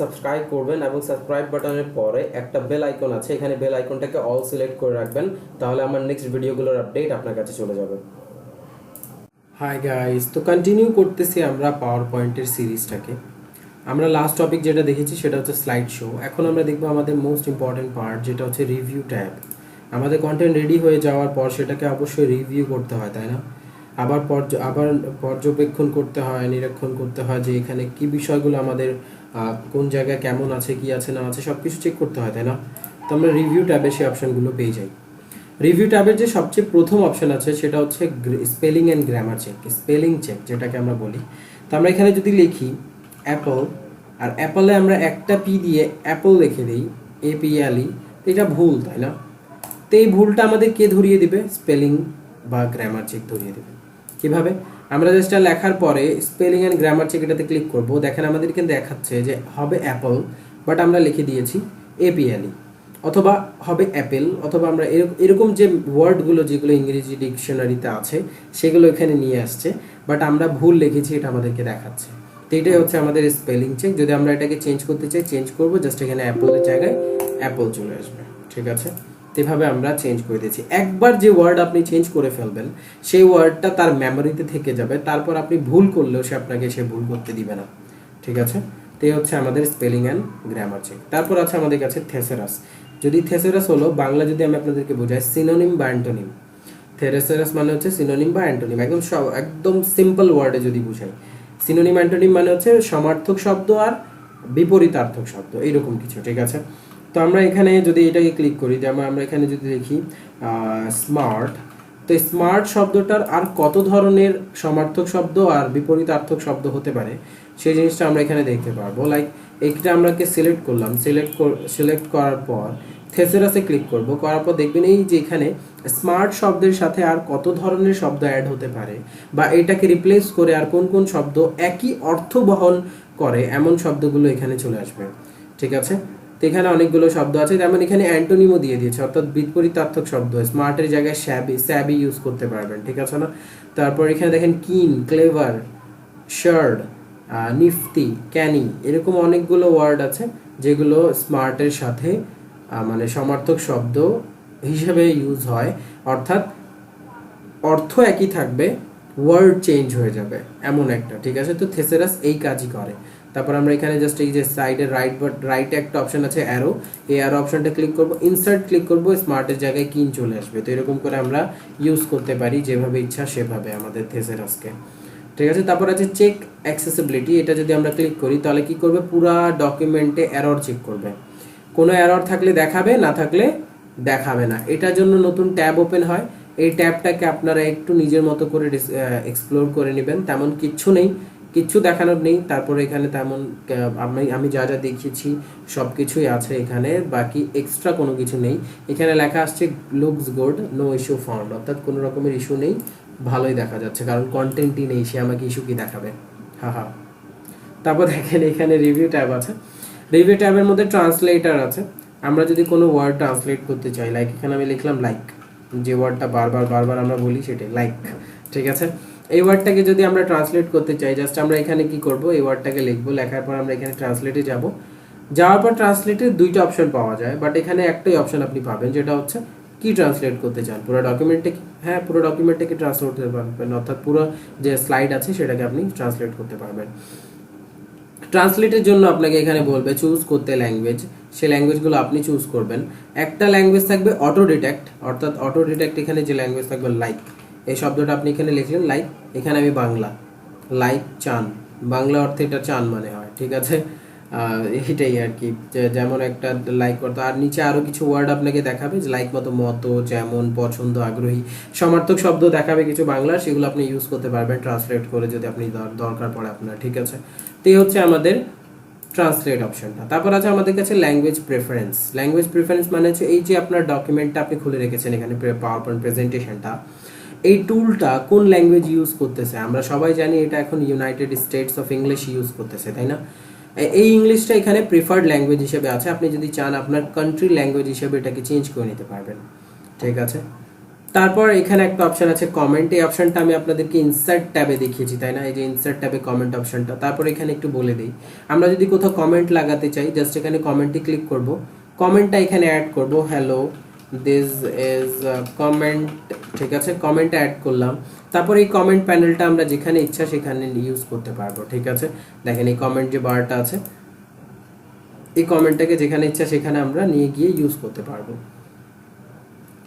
Subscribe করবেন এবং subscribe বাটনের পরে একটা বেল আইকন আছে, এখানে বেল আইকনটাকে অল সিলেক্ট করে রাখবেন, তাহলে আমার নেক্সট ভিডিওগুলোর আপডেট আপনার কাছে চলে যাবে। হাই গাইস তো কন্টিনিউ করতেছি আমরা পাওয়ার পয়েন্টের সিরিজটাকে আমরা লাস্ট টপিক যেটা দেখেছি সেটা হচ্ছে স্লাইড শো এখন আমরা দেখব আমাদের মোস্ট ইম্পর্টেন্ট পার্ট যেটা হচ্ছে রিভিউ ট্যাব আমাদের কন্টেন্ট রেডি হয়ে যাওয়ার পর সেটাকে অবশ্যই রিভিউ করতে হয়, তাই না? আবার পর্য, আবার পর্যবেক্ষণ করতে হয়, নিরীক্ষণ করতে হয় যে এখানে কি বিষয়গুলো আমাদের কোন জায়গায় কেমন আছে, কি আছে, না আছে সব কিছু চেক করতে হয়, তাই না? তো আমরা রিভিউ ট্যাবে সেই অপশনগুলো পেয়ে যাই। রিভিউ ট্যাবের যে সবচেয়ে প্রথম অপশন আছে, সেটা হচ্ছে spelling and grammar check spelling check যেটাকে আমরা বলি। তো আমরা এখানে যদি লিখি অ্যাপল আর অ্যাপলে আমরা একটা পি দিয়ে অ্যাপল লিখে দিই এ পি এল ই এটা ভুল, তাই না? তো এই ভুলটা আমাদের কে ধরিয়ে দিবে? স্পেলিং বা গ্রামার চেক ধরিয়ে দেবে। কীভাবে? আমরা জাস্ট লেখার পরে স্পেলিং অ্যান্ড গ্রামার চেক এটাতে ক্লিক করব। দেখেন আমাদের কিন্তু দেখাচ্ছে যে হবে অ্যাপল বাট আমরা লিখে দিয়েছি এপিএলই অথবা হবে অ্যাপেল অথবা আমরা এরক- এরকম যে ওয়ার্ডগুলো যেগুলো ইংরেজি ডিকশনারিতে আছে, সেগুলো এখানে নিয়ে আসছে বাট আমরা ভুল লিখেছি, এটা আমাদেরকে দেখাচ্ছে। তো এটাই হচ্ছে আমাদের স্পেলিং চেক যদি আমরা এটাকে চেঞ্জ করতে চাই চেঞ্জ করব জাস্ট এখানে অ্যাপলের জায়গায় অ্যাপল চলে আসবে। ঠিক আছে? এভাবে আমরা চেঞ্জ করে দিয়েছি। একবার যে ওয়ার্ড আপনি চেঞ্জ করে ফেলবেন, সেই ওয়ার্ডটা তার মেমোরিতে থেকে যাবে, তারপর আপনি ভুল করলেও সে আপনাকে সে ভুল করতে দিবে না। ঠিক আছে? তো হচ্ছে আমাদের স্পেলিং অ্যান্ড গ্রামার চেক তারপর আছে আমাদের কাছে থেসেরাস যদি থেসেরাস হলো, বাংলা যদি আমি আপনাদেরকে বোঝাই সিনোনিম বা অ্যান্টোনিম থেরেসেরাস মানে হচ্ছে সিনোনিম বা অ্যান্টোনিম একদম সব একদম সিম্পল ওয়ার্ডে যদি বুঝাই। সিনোনিম অ্যান্টোনিম মানে হচ্ছে সমার্থক শব্দ আর বিপরীতার্থক শব্দ। এইরকম কিছু, ঠিক আছে? তো আমরা এখানে যদি এটাকে ক্লিক করি, যেমন আমরা এখানে যদি দেখি স্মার্ট তো স্মার্ট শব্দটার আর কত ধরনের সমার্থক শব্দ আর বিপরীতার্থক শব্দ হতে পারে, সেই জিনিসটা আমরা এখানে দেখতে পারব। লাইক এইটা আমরাকে সিলেক্ট করলাম। সিলেক্ট সিলেক্ট করার পর থেসেরাসে ক্লিক করব। করার পর দেখবেন এই যে এখানে স্মার্ট শব্দের সাথে আর কত ধরনের শব্দ অ্যাড হতে পারে বা এটাকে রিপ্লেস করে আর কোন কোন শব্দ একই অর্থ বহন করে, এমন শব্দগুলো এখানে চলে আসবে। ঠিক আছে? তো এখানে অনেকগুলো শব্দ আছে, যেমন এখানে অ্যান্টোনিমও দিয়ে দিয়েছে, অর্থাৎ বিপরীতার্থক শব্দ স্মার্টের জায়গায় স্যাবি স্যাবি ইউজ করতে পারবেন, ঠিক আছে না? তারপর এখানে দেখেন কিন, ক্লেভার, শার্ড নিফতি ক্যানি, এরকম অনেকগুলো ওয়ার্ড আছে, যেগুলো স্মার্টের সাথে মানে সমার্থক শব্দ হিসেবে ইউজ হয়। অর্থাৎ অর্থ একই থাকবে ওয়ার্ড চেঞ্জ হয়ে যাবে, এমন একটা, ঠিক আছে? তো থেসেরাস এই কাজই করে। তারপর আমরা এখানে জাস্ট এই যে সাইডে রাইট বাট রাইটে একটা অপশন আছে অ্যারো এই অ্যারো অপশনটা ক্লিক করব ইনসার্ট ক্লিক করব স্মার্টের জায়গায় কিন চলে আসবে। তো এরকম করে আমরা ইউজ করতে পারি, যেভাবে ইচ্ছা সেভাবে আমাদের থেসেরাসকে ঠিক আছে? তারপর আছে চেক অ্যাক্সেসিবিলিটি এটা যদি আমরা ক্লিক করি, তাহলে কি করবে? পুরা ডকুমেন্টে এরর চেক করবে। কোনো এরর থাকলে দেখাবে, না থাকলে দেখাবে না। এটার জন্য নতুন ট্যাব ওপেন হয়। এই ট্যাবটাকে আপনারা একটু নিজের মতো করে এক্সপ্লোর করে নেবেন। তেমন কিচ্ছু নেই। কিচ্ছু দেখানোর নেই, তারপরে এখানে তেমন আমি আমি যা যা দেখিয়েছি সব কিছুই আছে এখানে, বাকি এক্সট্রা কোনো কিছু নেই। এখানে লেখা আসছে looks good no issue found অর্থাৎ কোনো রকমের ইস্যু নেই, ভালোই দেখা যাচ্ছে, কারণ কন্টেন্টই নেই, সে আমাকে ইস্যু কি দেখাবে? হা হা। তারপর দেখেন, এখানে রিভিউ ট্যাব আছে। রিভিউ ট্যাবের মধ্যে ট্রান্সলেটার আছে। আমরা যদি কোনো ওয়ার্ড ট্রান্সলেট করতে চাই লাইক এখানে আমি লিখলাম লাইক যে ওয়ার্ডটা বারবার বারবার আমরা বলি সেটাই লাইক ঠিক আছে? এই ওয়ার্ডটাকে যদি আমরা ট্রান্সলেট করতে চাই জাস্ট আমরা এখানে কি করব? এই ওয়ার্ডটাকে লিখব, লেখার পর আমরা এখানে ট্রান্সলেটে যাব। যাওয়ার পর ট্রান্সলেটে দুইটা অপশন পাওয়া যায় বাট এখানে একটাই অপশন আপনি পাবেন, যেটা হচ্ছে কি ট্রান্সলেট করতে চান? পুরো ডকুমেন্টে হ্যাঁ পুরো ডকুমেন্টটাকে ট্রান্সলেট করতে পারবেন, অর্থাৎ পুরো যে স্লাইড আছে সেটাকে আপনি ট্রান্সলেট করতে পারবেন। ট্রান্সলেটের জন্য আপনাকে এখানে বলবে চুজ করতে ল্যাঙ্গুয়েজ সেই ল্যাঙ্গুয়েজগুলো আপনি চুজ করবেন। একটা ল্যাঙ্গুয়েজ থাকবে অটো ডিটেক্ট অর্থাৎ অটো ডিটেক্ট এখানে যে ল্যাঙ্গুয়েজ থাকবে লাইক এই শব্দটা আপনি এখানে লিখলেন লাইক এখানে আমি বাংলা। লাইক চান। বাংলা অর্থে এটা চান মানে হয়, ঠিক আছে? এটাই আর কি। যেমন একটা লাইক করতো আর নিচে আরও কিছু ওয়ার্ড আপনাকে দেখাবে, যে লাইক মতো মতো, যেমন পছন্দ, আগ্রহী। সমার্থক শব্দ দেখাবে কিছু বাংলা সেগুলো আপনি ইউজ করতে পারবেন ট্রান্সলেট করে যদি আপনি দর- দরকার পড়ে আপনার, ঠিক আছে? তো এই হচ্ছে আমাদের ট্রান্সলেট অপশনটা তারপর আছে আমাদের কাছে ল্যাঙ্গুয়েজ প্রেফারেন্স ল্যাঙ্গুয়েজ প্রেফারেন্স মানে হচ্ছে এই যে আপনার ডকুমেন্টটা আপনি খুলে রেখেছেন এখানে পাওয়ার পয়েন্ট প্রেজেন্টেশনটা এই টুলটা কোন ল্যাঙ্গুয়েজ ইউজ করতেছে? আমরা সবাই জানি এটা এখন United States of English use করতেছে, তাই না? এই ইংলিশটা এখানে প্রিফার্ড ল্যাঙ্গুয়েজ হিসেবে আছে। আপনি যদি চান আপনার কান্ট্রি ল্যাঙ্গুয়েজ হিসেবে এটাকে চেঞ্জ করে নিতে পারবেন। ঠিক আছে? তারপর এখানে একটা অপশন আছে কমেন্ট এই অপশনটা আমি আপনাদেরকে ইনসার্ট ট্যাবে দেখিয়েছি, তাই না? এই যে ইনসার্ট ট্যাবে কমেন্ট অপশনটা তারপর এখানে একটু বলে দিই। আমরা যদি কোথাও কমেন্ট লাগাতে চাই জাস্ট এখানে কমেন্টে ক্লিক করব। কমেন্টটা এখানে অ্যাড করব হ্যালো দিস ইজ কমেন্ট ঠিক আছে কমেন্ট অ্যাড করলাম। তারপর এই কমেন্ট প্যানেলটা আমরা যেখানে ইচ্ছা সেখানে ইউজ করতে পারব, ঠিক আছে? দেখেন এই কমেন্ট যে বারটা আছে, এই কমেন্টটাকে যেখানে ইচ্ছা সেখানে আমরা নিয়ে গিয়ে ইউজ করতে পারব।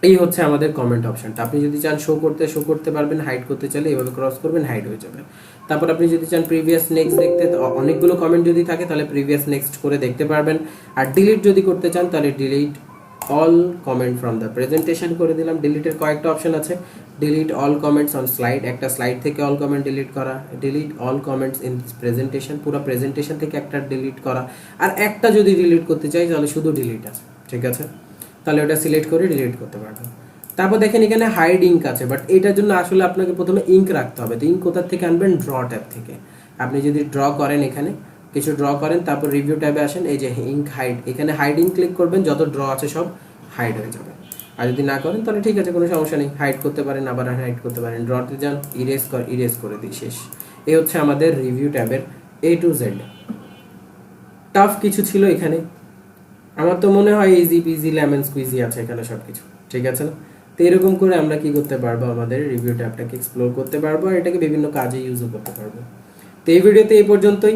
এই হচ্ছে আমাদের কমেন্ট অপশনটা আপনি যদি চান শো করতে শো করতে পারবেন হাইড করতে চাইলে এভাবে ক্রস করবেন হাইড হয়ে যাবে। তারপর আপনি যদি চান প্রিভিয়াস নেক্সট দেখতে অনেকগুলো কমেন্ট যদি থাকে, তাহলে প্রিভিয়াস নেক্সট করে দেখতে পারবেন। আর ডিলিট যদি করতে চান, তাহলে delete all comment from the presentation করে দিলাম। ডিলিটের কয়েকটা অপশন আছে। Delete all comments on slide একটা স্লাইড থেকে অল কমেন্ট ডিলিট করা। Delete all comments in presentation পুরো প্রেজেন্টেশন থেকে একটা ডিলিট করা। আর একটা যদি ডিলিট করতে চাই, তাহলে শুধু ডিলিট আছে। ঠিক আছে? তাহলে ওটা সিলেক্ট করে ডিলিট করতে পারবেন তারপর দেখেন এখানে হাইড ইঙ্ক আছে। বাট এটার জন্য আসলে আপনাকে প্রথমে ইঙ্ক রাখতে হবে। তো ইঙ্ক কোথার থেকে আনবেন? ড্র ট্যাব থেকে। আপনি যদি ড্র করেন এখানে কিছু ড্র করেন তারপর রিভিউ ট্যাবে আসেন, এই যে ইঙ্ক হাইড এখানে হাইড ক্লিক করবেন, যত ড্র আছে সব হাইড হয়ে যাবে। আর যদি না করেন, তাহলে ঠিক আছে, কোনো সমস্যা নেই হাইড করতে পারেন, আবার হাইড করতে পারেন ড্রতে যান ইরেজ কর ইরেজ করে দিই, শেষ। এই হচ্ছে আমাদের রিভিউ ট্যাবের এ টু জেড টাফ কিছু ছিল এখানে। আমার তো মনে হয় ইজি পিজি লেমন স্কুইজি আছে এখানে সব কিছু ঠিক আছে না? তো এরকম করে আমরা কি করতে পারব? আমাদের রিভিউ ট্যাবটাকে এক্সপ্লোর করতে পারব, আর এটাকে বিভিন্ন কাজে ইউজও করতে পারব। তো এই ভিডিওতে এই পর্যন্তই।